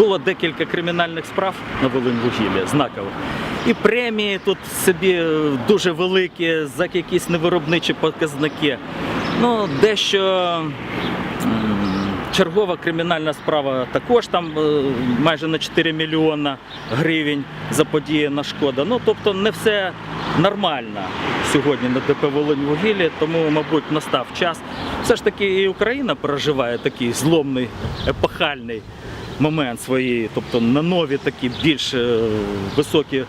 Було декілька кримінальних справ на Волиньвугілля, знакових. І премії тут собі е, дуже великі за якісь невиробничі показники. Ну, дещо чергова кримінальна справа також там е, майже на 4 мільйона гривень заподіяна шкода. Ну, тобто не все нормально сьогодні на ДП Волиньвугіллі, тому, мабуть, настав час. Все ж таки і Україна переживає такий зломний, епохальний момент своєї, тобто на нові такі більш е, високі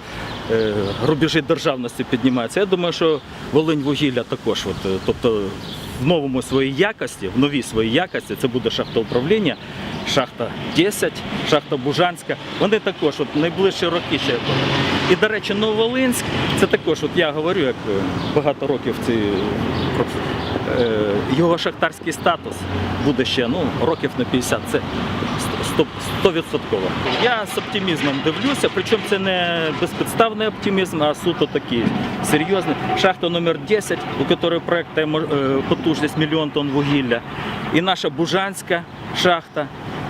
е, рубежі державності піднімаються. Я думаю, що Волинь вугілля також, от, е, тобто в новому своїй якості, в новій своїй якості, це буде шахта управління, шахта 10, шахта Бужанська. Вони також от, найближчі роки ще. І, до речі, Новолинськ, це також, от я говорю, як багато років ці, його шахтарський статус буде ще ну, років на 50. Це 100%. Я з оптимізмом дивлюся, причому це не безпідставний оптимізм, а суто такий серйозний. Шахта номер 10, у якої проєктує мо- е, потужність мільйон тонн вугілля, і наша Бужанська шахта.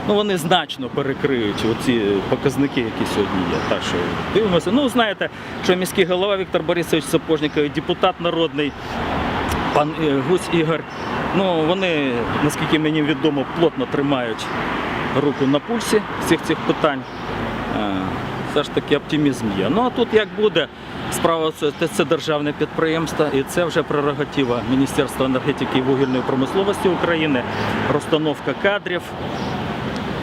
Ну, вони значно перекриють оці показники, які сьогодні є. Так що дивимося. Ну, знаєте, що міський голова Віктор Борисович Сапожников, депутат народний, пан е, Гусь Ігор. Ну, вони, наскільки мені відомо, плотно тримають руку на пульсі всіх цих питань. Е, Все ж таки оптимізм є. Ну а тут як буде, справа це, це, державне підприємство, і це вже прерогатива Міністерства енергетики і вугільної промисловості України, розстановка кадрів.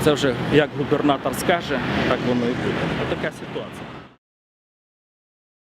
Це вже як губернатор скаже, так воно і буде. Така ситуація.